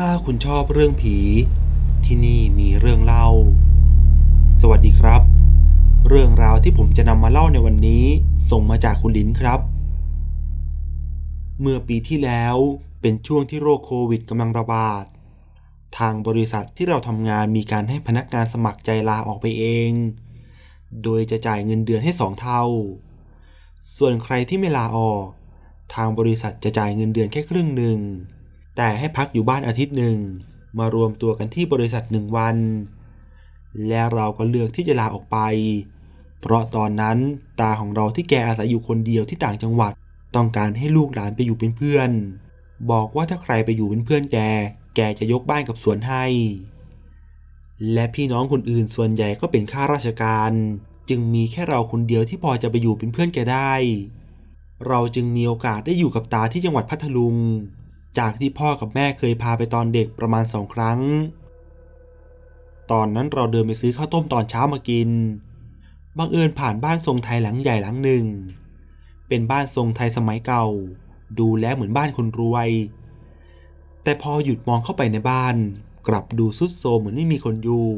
ถ้าคุณชอบเรื่องผี ที่นี่มีเรื่องเล่า สวัสดีครับ เรื่องราวที่ผมจะนำมาเล่าในวันนี้ ส่งมาจากคุณลินครับ เมื่อปีที่แล้วเป็นช่วงที่โรคโควิดกำลังระบาด ทางบริษัทที่เราทำงานมีการให้พนักงานสมัครใจลาออกไปเอง โดยจะจ่ายเงินเดือนให้สองเท่า ส่วนใครที่ไม่ลาออก ทางบริษัทจะจ่ายเงินเดือนแค่ครึ่งหนึ่ง แต่ให้พักอยู่บ้านอาทิตย์หนึ่งมารวมตัวกันที่บริษัทหนึ่งวัน และเราก็เลือกที่จะลาออกไป เพราะตอนนั้นตาของเราที่แกอาศัยอยู่คนเดียวที่ต่างจังหวัด ต้องการให้ลูกหลานไปอยู่เป็นเพื่อน บอกว่าถ้าใครไปอยู่เป็นเพื่อนแก แกจะยกบ้านกับสวนให้ และพี่น้องคนอื่นส่วนใหญ่ก็เป็นข้าราชการ จึงมีแค่เราคนเดียวที่พอจะไปอยู่เป็นเพื่อนแกได้ เราจึงมีโอกาสได้อยู่กับตาที่จังหวัดพัทลุง จากที่พ่อกับแม่เคยพาไปตอนเด็กประมาณสองครั้ง ตอนนั้นเราเดินไปซื้อข้าวต้มตอนเช้ามากิน บังเอิญผ่านบ้านทรงไทยหลังใหญ่หลังหนึ่ง เป็นบ้านทรงไทยสมัยเก่า ดูแล้วเหมือนบ้านคนรวย แต่พอหยุดมองเข้าไปในบ้าน กลับดูสุดโทมเหมือนไม่มีคนอยู่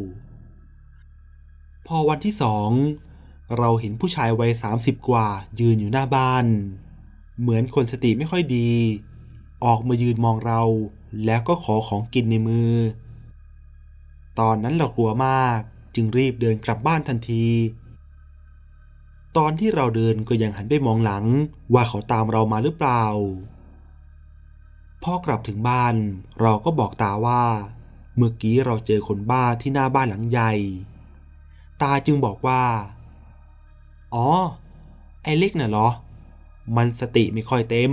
พอวันที่สองเราเห็นผู้ชายวัยสามสิบกว่ายืนอยู่หน้าบ้าน เหมือนคนสติไม่ค่อยดี ออกมายืนมองเรา แล้วก็ขอของกินในมือ ตอนนั้นเรากลัวมากจึงรีบเดินกลับบ้านทันที ตอนที่เราเดินก็ยังหันไปมองหลัง ว่าเขาตามเรามาหรือเปล่า พอกลับถึงบ้าน เราก็บอกตาว่า เมื่อกี้เราเจอคนบ้าที่หน้าบ้านหลังใหญ่ ตาจึงบอกว่า อ๋อ ไอ้เล็กน่ะเหรอ มันสติไม่ค่อยเต็ม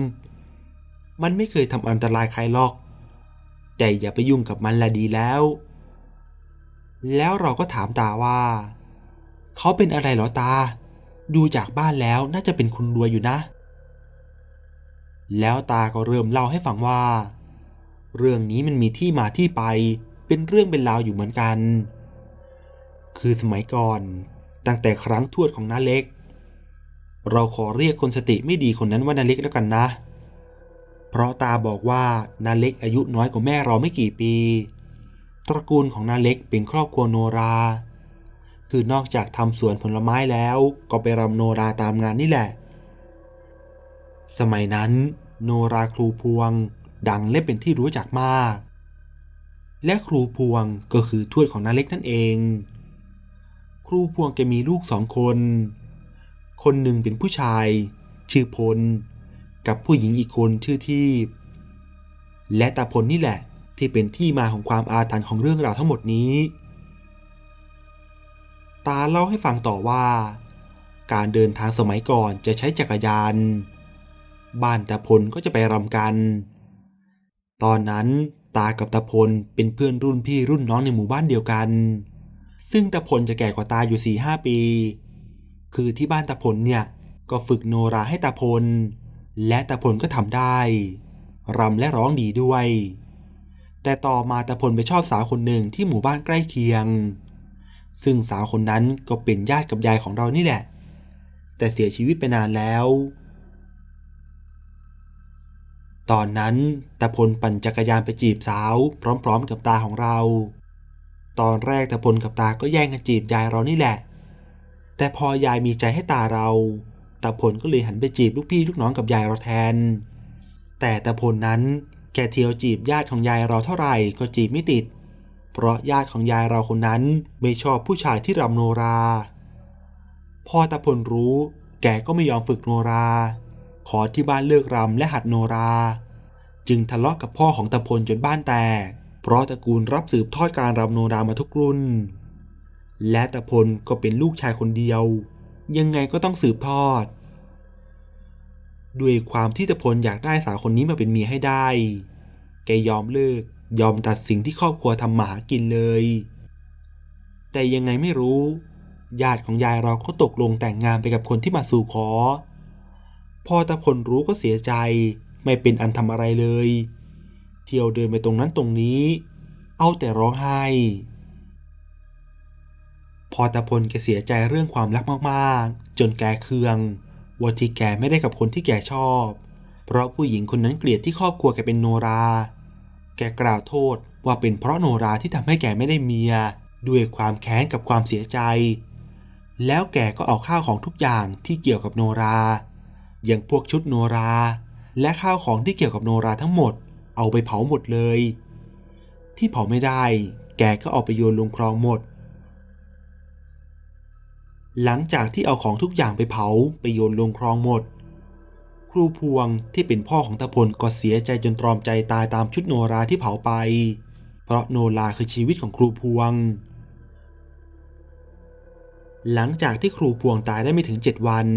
มันไม่เคยทำอันตรายใครหรอก แต่อย่าไปยุ่งกับมันละดีแล้ว แล้วเราก็ถามตาว่า เขาเป็นอะไรหรอตา ดูจากบ้านแล้วน่าจะเป็นคนรวยอยู่นะ แล้วตาก็เริ่มเล่าให้ฟังว่า เรื่องนี้มันมีที่มาที่ไป เป็นเรื่องเป็นราวอยู่เหมือนกัน คือสมัยก่อน ตั้งแต่ครั้งทวดของน้าเล็ก เราขอเรียกคนสติไม่ดีคนนั้นว่าน้าเล็กแล้วกันนะเพราะตาบอกว่านาเล็กอายุน้อยกว่าแม่เราไม่กี่ปี ตระกูลของนาเล็กเป็นครอบครัวโนรา คือนอกจากทำสวนผลไม้แล้วก็ไปรำโนราตามงานนี่แหละ สมัยนั้น โนราครูพวง ดังและเป็นที่รู้จักมาก และครูพวงก็คือทวดของนาเล็กนั่นเอง ครูพวงแกมีลูกสองคน คนหนึ่งเป็นผู้ชาย ชื่อพล กับผู้หญิงอีกคนชื่อทีพและตาพลนี่แหละที่เป็นที่มาของความอาถรรพ์ของเรื่องราวทั้งหมดนี้ ตาเล่าให้ฟังต่อว่า การเดินทางสมัยก่อนจะใช้จักรยาน บ้านตาพลก็จะไปรำกัน ตอนนั้นตากับตาพลเป็นเพื่อนรุ่นพี่รุ่นน้องในหมู่บ้านเดียวกัน ซึ่งตาพลจะแก่กว่าตาอยู่สี่ห้าปี คือที่บ้านตาพลเนี่ยก็ฝึกโนราให้ตาพล และตาพลก็ทำได้รำและร้องดีด้วย แต่ต่อมาตาพลไปชอบสาวคนหนึ่งที่หมู่บ้านใกล้เคียง ซึ่งสาวคนนั้นก็เป็นญาติกับยายของเรานี่แหละ แต่เสียชีวิตไปนานแล้ว ตอนนั้นตาพลปั่นจักรยานไปจีบสาวพร้อมๆกับตาของเรา ตอนแรกตาพลกับตาก็แย่งกันจีบยายเรานี่แหละ แต่พอยายมีใจให้ตาเรา ตาพลก็เลยหันไปจีบลูกพี่ลูกน้องกับยายเราแทน แต่ตาพลนั้นแกเที่ยวจีบญาติของยายเราเท่าไหร่ก็จีบไม่ติด เพราะญาติของยายเราคนนั้นไม่ชอบผู้ชายที่รำโนรา พอตาพลรู้ แกก็ไม่ยอมฝึกโนรา ขอที่บ้านเลิกรำและหัดโนรา จึงทะเลาะกับพ่อของตาพลจนบ้านแตก เพราะตระกูลรับสืบทอดการรำโนรามาทุกรุ่น และตาพลก็เป็นลูกชายคนเดียว ยังไงก็ต้องสืบทอด ด้วยความที่ตาพลอยากได้สาวคนนี้มาเป็นเมียให้ได้ แกยอมเลิกยอมตัดสิ่งที่ครอบครัวทำหมากินเลย แต่ยังไงไม่รู้ ญาติของยายเราก็ตกลงแต่งงานไปกับคนที่มาสู่ขอ พอตาพลรู้ก็เสียใจไม่เป็นอันทำอะไรเลย เที่ยวเดินไปตรงนั้นตรงนี้ เอาแต่ร้องไห้ พอตาพลแกเสียใจเรื่องความรักมากๆ จนแกเคืองว่าที่แกไม่ได้กับคนที่แกชอบ เพราะผู้หญิงคนนั้นเกลียดที่ครอบครัวแกเป็นโนรา แกกล่าวโทษว่าเป็นเพราะโนราที่ทำให้แกไม่ได้เมีย ด้วยความแค้นกับความเสียใจ แล้วแกก็เอาข้าวของทุกอย่างที่เกี่ยวกับโนรา อย่างพวกชุดโนรา และข้าวของที่เกี่ยวกับโนราทั้งหมด เอาไปเผาหมดเลย ที่เผาไม่ได้ แกก็เอาไปโยนลงคลองหมด หลังจากที่เอาของทุกอย่างไปเผาไปโยนลงคลองหมด ครูพวงที่เป็นพ่อของตะพลก็เสียใจจนตรอมใจตายตามชุดโนราที่เผาไป เพราะโนราคือชีวิตของครูพวง หลังจากที่ครูพวงตายได้ไม่ถึงเจ็ดวัน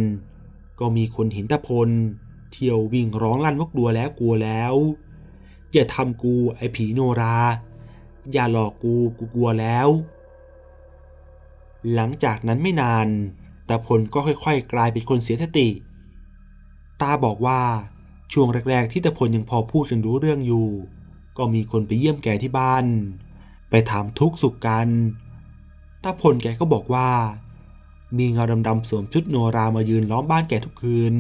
ก็มีคนเห็นตะพล เที่ยววิ่งร้องลั่นว่ากลัวแล้วกลัวแล้ว อย่าทำกูไอ้ผีโนรา อย่าหลอกกูกูกลัวแล้ว หลังจากนั้นไม่นานตะพลก็ค่อยๆ กลายเป็นคนเสียสติ ตาบอกว่าช่วงแรกๆ ที่ตะพลยังพอพูดกันรู้เรื่องอยู่ ก็มีคนไปเยี่ยมแกที่บ้าน ไปถามทุกสุขกันตาพลแกก็บอกว่า มีเงาดำๆสวมชุดโนรามายืนล้อมบ้านแกทุกคืน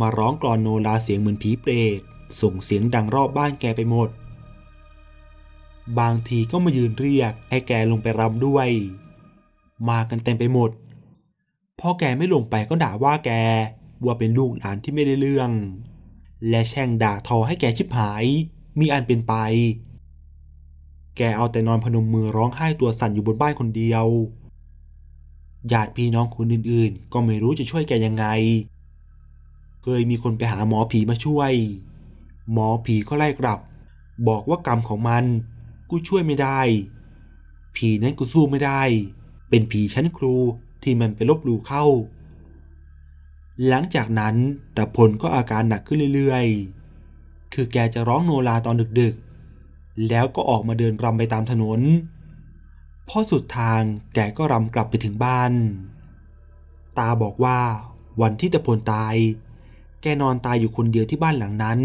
มาร้องกลอนโนราเสียงเหมือนผีเปรตส่งเสียงดังรอบบ้านแกไปหมด บางทีก็มายืนเรียกให้แกลงไปรำด้วย มากันเต็มไปหมด พ่อแกไม่ลงไปก็ด่าว่าแก ว่าเป็นลูกหลานที่ไม่ได้เรื่อง และแช่งด่าทอให้แกชิบหาย มีอันเป็นไป แกเอาแต่นอนพนมมือร้องไห้ตัวสั่นอยู่บนบ้านคนเดียว ญาติพี่น้องคนอื่นๆ ก็ไม่รู้จะช่วยแกยังไง เคยมีคนไปหาหมอผีมาช่วย หมอผีก็ไล่กลับ บอกว่ากรรมของมัน กูช่วยไม่ได้ ผีนั้นกูสู้ไม่ได้ เป็นผีชั้นครูที่มันไปลบหลู่เข้า หลังจากนั้นแต่พลก็อาการหนักขึ้นเรื่อยๆ คือแกจะร้องโนราตอนดึกๆ แล้วก็ออกมาเดินรำไปตามถนน พอสุดทางแกก็รำกลับไปถึงบ้าน ตาบอกว่าวันที่ตะพลตาย แกนอนตายอยู่คนเดียวที่บ้านหลังนั้น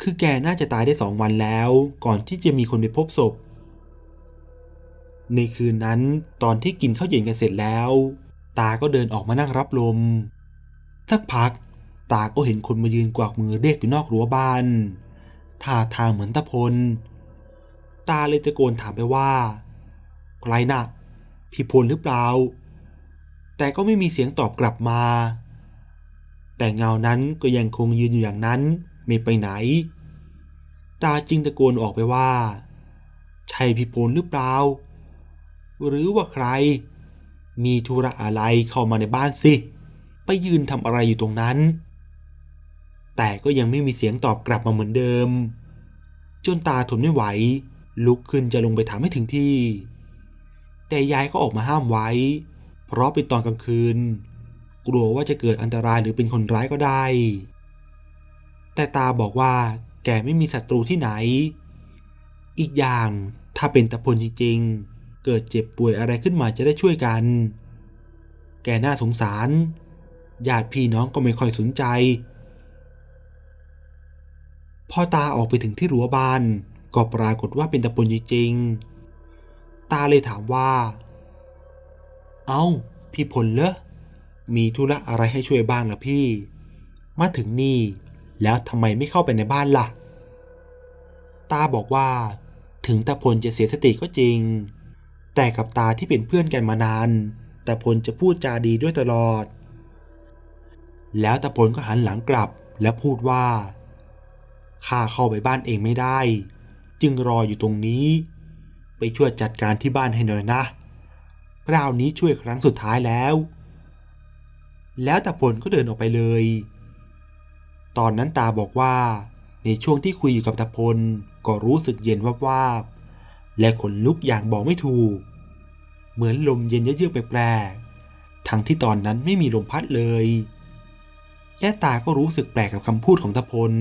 คือแกน่าจะตายได้สองวันแล้ว ก่อนที่จะมีคนไปพบศพ ในคืนนั้นตอนที่กินข้าวเย็นกันเสร็จแล้ว ตาก็เดินออกมานั่งรับลม สักพัก ตาก็เห็นคนมายืนกวักมือเรียกอยู่นอกรั้วบ้านท่าทางเหมือนตะพล ตาเลยตะโกนถามไปว่า ใครนะ่ะพี่พลหรือเปล่า แต่ก็ไม่มีเสียงตอบกลับมา แต่เงานั้นก็ยังคงยืนอยู่อย่างนั้นไม่ไปไหน ตาจึงตะโกนออกไปว่า ใช่พี่พลหรือเปล่า หรือว่าใคร มีธุระอะไรเข้ามาในบ้านสิ ไปยืนทำอะไรอยู่ตรงนั้น แต่ก็ยังไม่มีเสียงตอบกลับมาเหมือนเดิม จนตาทนไม่ไหว ลุกขึ้นจะลงไปถามให้ถึงที่ แต่ยายก็ออกมาห้ามไว้ เพราะเป็นตอนกลางคืน กลัวว่าจะเกิดอันตรายหรือเป็นคนร้ายก็ได้ แต่ตาบอกว่าแกไม่มีศัตรูที่ไหน อีกอย่างถ้าเป็นตะพลจริงๆ เกิดเจ็บป่วยอะไรขึ้นมาจะได้ช่วยกัน แกน่าสงสารญาติพี่น้องก็ไม่ค่อยสนใจ พอตาออกไปถึงที่รั้วบ้าน ก็ปรากฏว่าเป็นตะพลจริงๆ ตาเลยถามว่า เอา้า พี่พลเหรอมีธุระอะไรให้ช่วยบ้างล่ะพี่ มาถึงนี่ แล้วทำไมไม่เข้าไปในบ้านล่ะ ตาบอกว่า ถึงตาพลจะเสียสติก็จริง แต่กับตาที่เป็นเพื่อนกันมานานตาพลจะพูดจาดีด้วยตลอด แล้วตาพลก็หันหลังกลับและพูดว่า ข้าเข้าไปบ้านเองไม่ได้ จึงรออยู่ตรงนี้ ไปช่วยจัดการที่บ้านให้หน่อยนะ คราวนี้ช่วยครั้งสุดท้ายแล้ว แล้วตาพลก็เดินออกไปเลย ตอนนั้นตาบอกว่า ในช่วงที่คุยอยู่กับตาพลก็รู้สึกเย็นวาบๆ และขนลุกอย่างบอกไม่ถูก เหมือนลมเย็นเยือกๆแปลกๆทั้งที่ตอนนั้นไม่มีลมพัดเลย และตาก็รู้สึกแปลกกับคำพูดของตาพล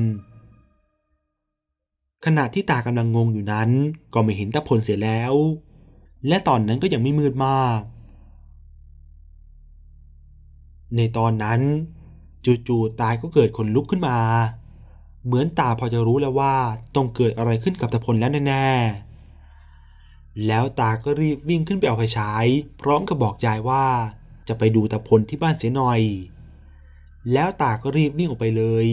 ขณะที่ตากำลังงงอยู่นั้น ก็ไม่เห็นตาพลเสียแล้ว และตอนนั้นก็ยังไม่มืดมาก ในตอนนั้นจู่ๆตายก็เกิดขนลุกขึ้นมา เหมือนตาพอจะรู้แล้วว่าต้องเกิดอะไรขึ้นกับตะพลแล้วแน่ๆ แล้วตาก็รีบวิ่งขึ้นไปเอาไฟฉาย พร้อมกับบอกยายว่า จะไปดูตะพลที่บ้านเสียหน่อย แล้วตาก็รีบวิ่งออกไปเลย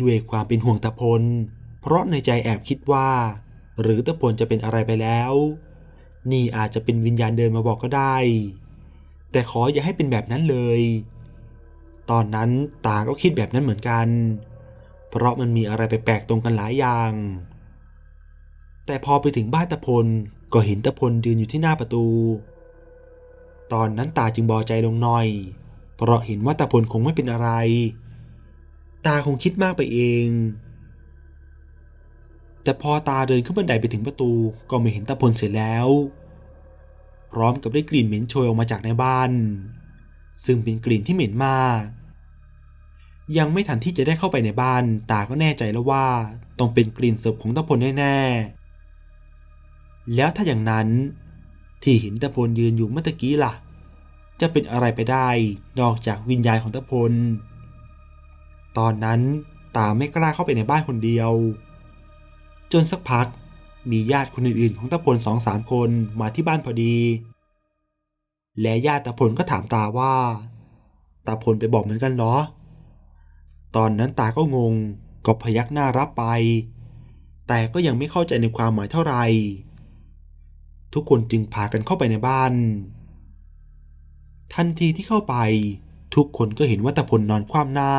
ด้วยความเป็นห่วงตะพล เพราะในใจแอบคิดว่า หรือตะพลจะเป็นอะไรไปแล้ว นี่อาจจะเป็นวิญญาณเดินมาบอกก็ได้ แต่ขออย่าให้เป็นแบบนั้นเลย ตอนนั้นตาก็คิดแบบนั้นเหมือนกัน เพราะมันมีอะไรไปแปลกตรงกันหลายอย่าง แต่พอไปถึงบ้านตะพลก็เห็นตะพลยืนอยู่ที่หน้าประตู ตอนนั้นตาจึงเบาใจลงหน่อย เพราะเห็นว่าตะพลคงไม่เป็นอะไร ตาคงคิดมากไปเอง แต่พอตาเดินขึ้นบันไดไปถึงประตูก็ไม่เห็นตะพลเสร็จแล้ว พร้อมกับได้กลิ่นเหม็นโชยออกมาจากในบ้าน ซึ่งเป็นกลิ่นที่เหม็นมากยังไม่ทันที่จะได้เข้าไปในบ้าน ตาก็แน่ใจแล้วว่า ต้องเป็นกลิ่นศพของตะพลแน่ๆ แล้วถ้าอย่างนั้น ที่เห็นตะพลยืนอยู่เมื่อกี้ล่ะ จะเป็นอะไรไปได้นอกจากวิญญาณของตะพล ตอนนั้นตาไม่กล้าเข้าไปในบ้านคนเดียว จนสักพักมีญาติคนอื่นๆ ของตะพลสองสามคนมาที่บ้านพอดี และญาติตะพลก็ถามตาว่า ตาพลไปบอกเหมือนกันเหรอ ตอนนั้นตาก็งงก็พยักหน้ารับไป แต่ก็ยังไม่เข้าใจในความหมายเท่าไหร่ ทุกคนจึงพากันเข้าไปในบ้าน ทันทีที่เข้าไป ทุกคนก็เห็นว่าตพลนอนคว่ำหน้า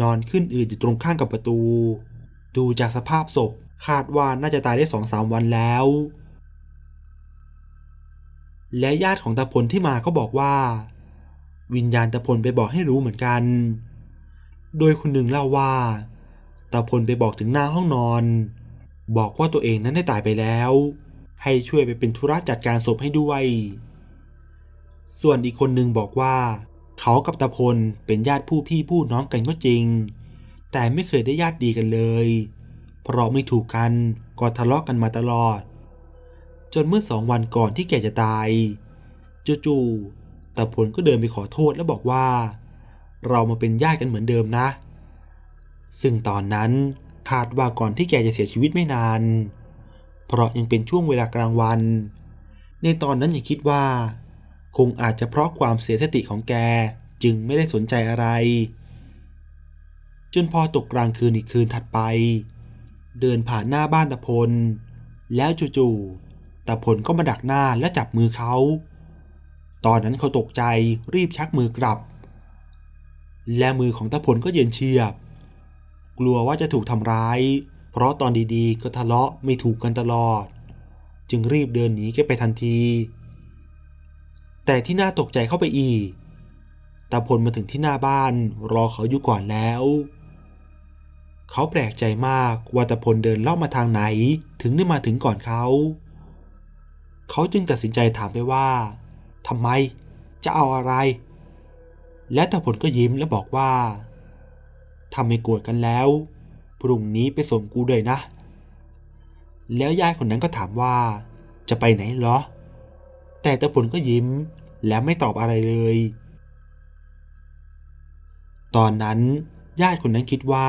นอนขึ้นอืดอยู่ตรงข้างกับประตู ดูจากสภาพศพคาดว่าน่าจะตายได้สองสามวันแล้ว และญาติของตาพลที่มาก็บอกว่า วิญญาณตาพลไปบอกให้รู้เหมือนกัน โดยคนหนึ่งเล่าว่าตาพลไปบอกถึงหน้าห้องนอน บอกว่าตัวเองนั้นได้ตายไปแล้ว ให้ช่วยไปเป็นธุระจัดการศพให้ด้วย ส่วนอีกคนหนึ่งบอกว่า เขากับตาพลเป็นญาติผู้พี่ผู้น้องกันก็จริง แต่ไม่เคยได้ญาติดีกันเลย เพราะไม่ถูกกันก็ทะเลาะกกันมาตลอด จนเมื่อสองวันก่อนที่แกจะตายจู่ๆตาพลก็เดินไปขอโทษแล้วบอกว่า เรามาเป็นญาติกันเหมือนเดิมนะ ซึ่งตอนนั้นคาดว่าก่อนที่แกจะเสียชีวิตไม่นาน เพราะยังเป็นช่วงเวลากลางวัน ในตอนนั้นยังคิดว่า คงอาจจะเพราะความเสียสติของแกจึงไม่ได้สนใจอะไร จนพอตกกลางคืนอีกคืนถัดไป เดินผ่านหน้าบ้านตะพล แล้วจู่ๆตะพลก็มาดักหน้าและจับมือเขา ตอนนั้นเขาตกใจรีบชักมือกลับ และมือของตะพลก็เย็นเฉียบ กลัวว่าจะถูกทำร้าย เพราะตอนดีๆ ก็ทะเลาะไม่ถูกกันตลอด จึงรีบเดินหนีแกไปทันที แต่ที่น่าตกใจเข้าไปอีกตาพลมาถึงที่หน้าบ้านรอเขาอยู่ก่อนแล้ว เขาแปลกใจมากว่าตาพลเดินเล่ามาทางไหนถึงได้มาถึงก่อนเขา เขาจึงตัดสินใจถามไปว่าทำไมจะเอาอะไร และตาพลก็ยิ้มและบอกว่าถ้าไม่โกรธกันแล้ว พรุ่งนี้ไปส่งกูด้วยนะ แล้วยายคนนั้นก็ถามว่า จะไปไหนเหรอ แต่ตาพลก็ยิ้มและไม่ตอบอะไรเลย ตอนนั้นญาติคนนั้นคิดว่า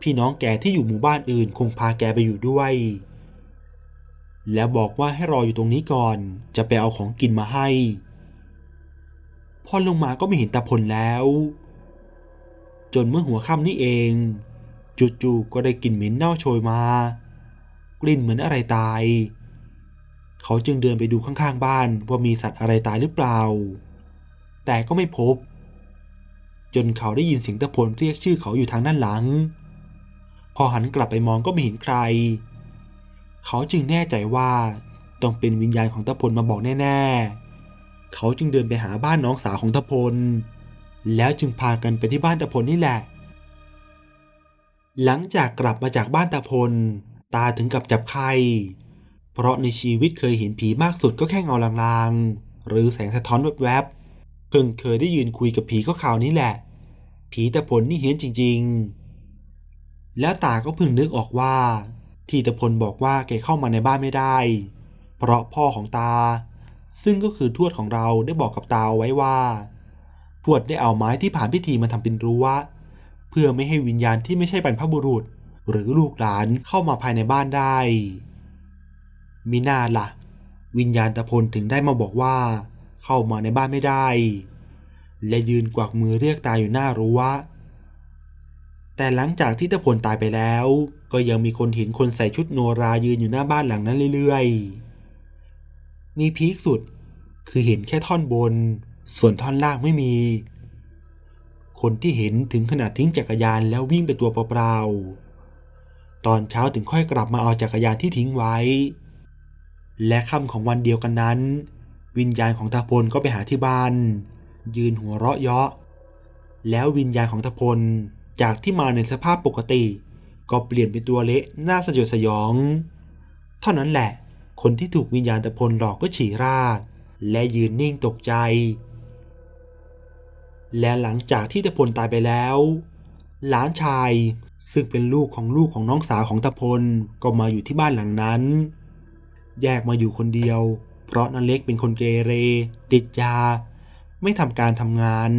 พี่น้องแกที่อยู่หมู่บ้านอื่นคงพาแกไปอยู่ด้วย แล้วบอกว่าให้รออยู่ตรงนี้ก่อน จะไปเอาของกินมาให้พอลงมาก็ไม่เห็นตาพลแล้ว จนเมื่อหัวค่ำนี่เอง จู่ๆก็ได้กลิ่นเหม็นเน่าโชยมา กลิ่นเหมือนอะไรตาย เขาจึงเดินไปดูข้างๆบ้านว่ามีสัตว์อะไรตายหรือเปล่า แต่ก็ไม่พบ จนเขาได้ยินเสียงตะพลเรียกชื่อเขาอยู่ทางด้านหลัง พอหันกลับไปมองก็ไม่เห็นใคร เขาจึงแน่ใจว่าต้องเป็นวิญญาณของตะพลมาบอกแน่ๆ เขาจึงเดินไปหาบ้านน้องสาวของตะพล แล้วจึงพากันไปที่บ้านตะพลนี่แหละ หลังจากกลับมาจากบ้านตาพล ตาถึงกับจับไข้เพราะในชีวิตเคยเห็นผีมากสุดก็แค่เงาลางๆ หรือแสงสะท้อนแวบๆ เพิ่งเคยได้ยืนคุยกับผีก็ข่าวนี้แหละ ผีตาพลนี่เห็นจริงๆ แล้วตาก็เพิ่งนึกออกว่า ที่ตาพลบอกว่าแกเข้ามาในบ้านไม่ได้ เพราะพ่อของตา ซึ่งก็คือทวดของเราได้บอกกับตาเอาไว้ว่า ทวดได้เอาไม้ที่ผ่านพิธีมาทำเป็นรั้ว เพื่อไม่ให้วิญญาณที่ไม่ใช่บรรพบุรุษ หรือลูกหลานเข้ามาภายในบ้านได้ มิน่าละ่ะ วิญญาณตะพลถึงได้มาบอกว่า เข้ามาในบ้านไม่ได้ และยืนกวักมือเรียกตาอยู่หน้ารั้วแต่หลังจากที่ตะพลตายไปแล้ว ก็ยังมีคนเห็นคนใส่ชุดโนรายืนอยู่หน้าบ้านหลังนั้นเรื่อยๆ มีพีคสุดคือเห็นแค่ท่อนบน ส่วนท่อนล่างไม่มี คนที่เห็นถึงขนาดทิ้งจักรยานแล้ววิ่งไปตัวเปล่าๆ ตอนเช้าถึงค่อยกลับมาเอาจักรยานที่ทิ้งไว้ และค่ำของวันเดียวกันนั้น วิญญาณของตาพลก็ไปหาที่บ้าน ยืนหัวเราะเยาะ แล้ววิญญาณของตาพลจากที่มาในสภาพปกติ ก็เปลี่ยนเป็นตัวเละน่าสยดสยอง เท่านั้นแหละ คนที่ถูกวิญญาณตาพลหลอกก็ฉี่ราด และยืนนิ่งตกใจ และหลังจากที่ตะพลตายไปแล้ว หลานชายซึ่งเป็นลูกของลูกของน้องสาวของตะพลก็มาอยู่ที่บ้านหลังนั้น แยกมาอยู่คนเดียว เพราะนันเล็กเป็นคนเกเร ติดยา ไม่ทำการทำงาน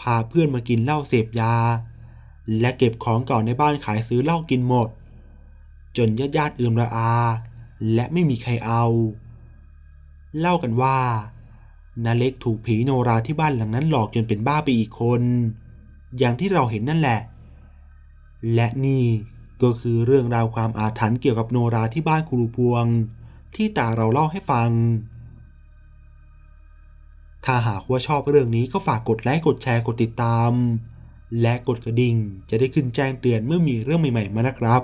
พาเพื่อนมากินเหล้าเสพยา และเก็บของเก่าในบ้านขายซื้อเหล้ากินหมด จนญาติญาติๆเอื่อมระอา และไม่มีใครเอา เล่ากันว่า นาเล็กถูกผีโนราที่บ้านหลังนั้นหลอกจนเป็นบ้าไปอีกคน อย่างที่เราเห็นนั่นแหละ และนี่ก็คือเรื่องราวความอาถรรพ์เกี่ยวกับโนราที่บ้านครูพวง ที่ตาเราเล่าให้ฟัง ถ้าหากว่าชอบเรื่องนี้ก็ฝากกดไลค์กดแชร์กดติดตาม และกดกระดิ่งจะได้ขึ้นแจ้งเตือนเมื่อมีเรื่องใหม่ๆมานะครับ